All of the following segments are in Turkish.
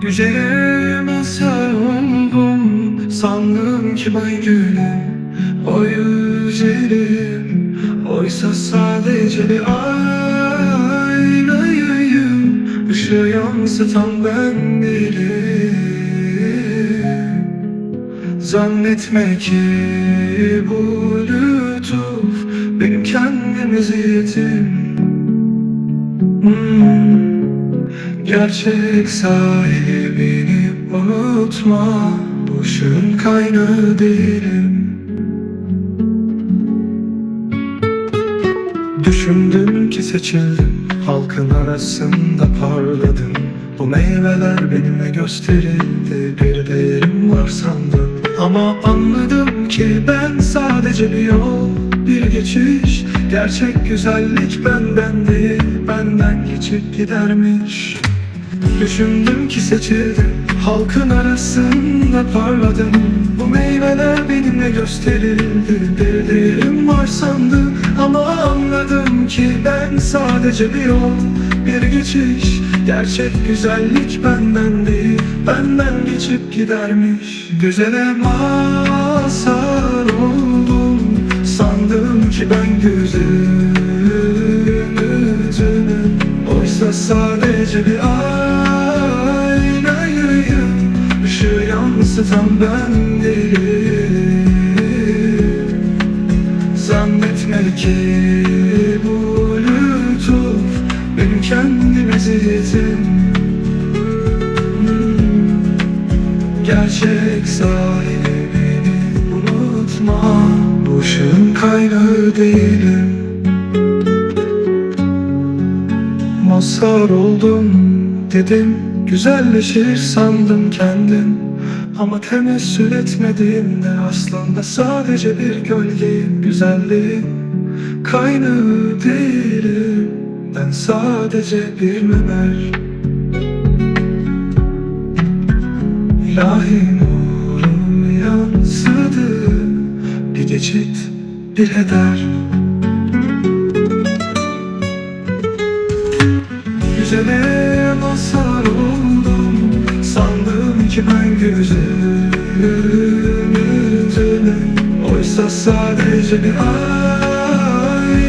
Güzelime sarıldım Sandım ki ben gülüm. O yüzerim Oysa sadece bir aynayım. Işığı yansıtan ben Zannetme ki bu lütuf Benim kendim eziyetim Hmm. Gerçek sahibini unutma. Işığın kaynağı değilim. Düşündüm ki seçildim. Halkın arasında parladım Bu meyveler benimle gösterildi. Bir değerim var sandım Ama anladım ki ben sadece bir yol Bir geçiş. Gerçek güzellik Benden geçip gidermiş. Düşündüm ki seçildim Halkın arasında parladım. Bu meyveler benimle gösterildi Bir değerim var sandım Ama anladım ki ben sadece bir yol Bir geçiş. Gerçek güzellik benden değil Benden geçip gidermiş. Güzele mazhar oldum Sandım ki ben güzelim yansıtan ben değilim? Zannetme ki bu lütuf Benim kendim eziyetim Hmm. Gerçek sahibini unutma Bu ışığın kaynağı değilim. Mazhar oldum dedim Güzelleşir sandım kendim Ama temessül etmediğimde Aslında sadece bir gölgeyim Güzelliğin kaynağı değilim Ben sadece bir memer. İlahi nurum yansıdı Bir geçit bir heder. Güzele Ki ben güzelim Oysa sadece bir aynayım.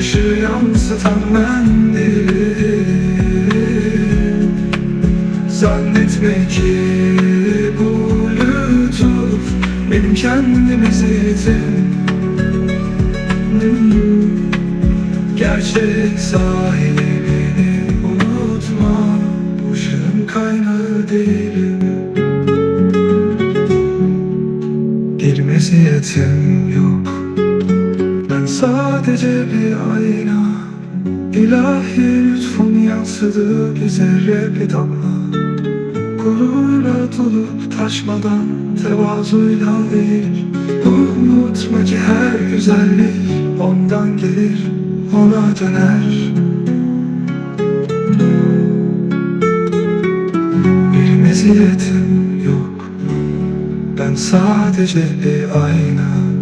Işığı yansıtan ben değilim Zannetme ki bu lütuf Benim kendim eziyetim Hmm. Gerçek sahibini Bir meziyetim yok. Ben sadece bir ayna. İlahi lütfun yansıdığı bir zerre bir damla Gururla dolup taşmadan Tevazuyla değil. Unutma ki her güzellik Ondan gelir ona döner. Bir meziyetim sadece bir ayna